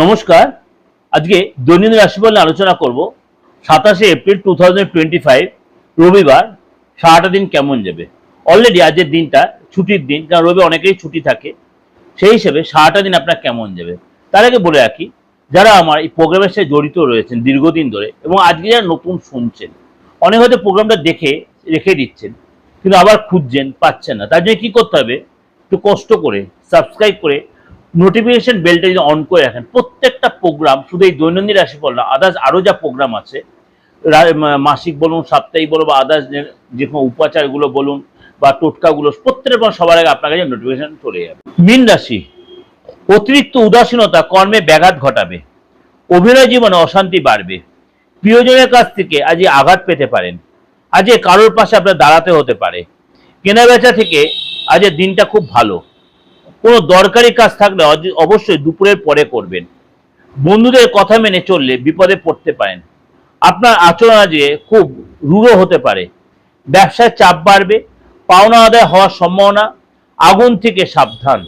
নমস্কার। আজকে দৈনন্দিন রাশিফল আলোচনা করব। সাতাশে এপ্রিল টু রবিবার। সারাটা দিন কেমন যাবে? অলরেডি আজকের দিনটা ছুটির দিন, কারণ রবি অনেকেই ছুটি থাকে। সেই হিসেবে সারাটা দিন আপনার কেমন যাবে? তার আগে বলে রাখি, যারা আমার এই প্রোগ্রামের সাথে জড়িত রয়েছেন দীর্ঘদিন ধরে এবং আজকে যারা নতুন শুনছেন, অনেক হয়তো প্রোগ্রামটা দেখে, রেখে দিচ্ছেন, কিন্তু আবার খুঁজছেন, পাচ্ছেন না। তার জন্য কী করতে হবে? একটু কষ্ট করে সাবস্ক্রাইব করে নোটিফিকেশন বেলটা যদি অন করে রাখেন, প্রত্যেকটা প্রোগ্রাম শুধু এই দৈনন্দিন রাশিফল না আদার্স আরও যা প্রোগ্রাম আছে মাসিক বলুন, সাপ্তাহিক বলুন, বা আদার্স যে কোনো উপাচারগুলো বলুন, বা টোটকাগুলো, প্রত্যেকের পর সবার আগে আপনার কাছে নোটিফিকেশন চলে যাবে। মীন রাশি, অতিরিক্ত উদাসীনতা কর্মে ব্যাঘাত ঘটাবে, অভিনয় জীবনে অশান্তি বাড়বে, প্রিয়জনের কাছ থেকে আজ আঘাত পেতে পারেন, আজ কারোর পাশে আপনার দাঁড়াতে হতে পারে কেনা বেচা থেকে আজের দিনটা খুব ভালো। কোনো দরকারি কাজ থাকলে অবশ্যই দুপুরের পরে করবেন। বন্ধুদের কথা মেনে চললে বিপদে পড়তে পারেন। আপনার আচরণ আজকে খুব রূঢ় হতে পারে। ব্যবসায় চাপ বাড়বে, পাওনা আদায় হওয়ার সম্ভাবনা, আগুন থেকে সাবধান।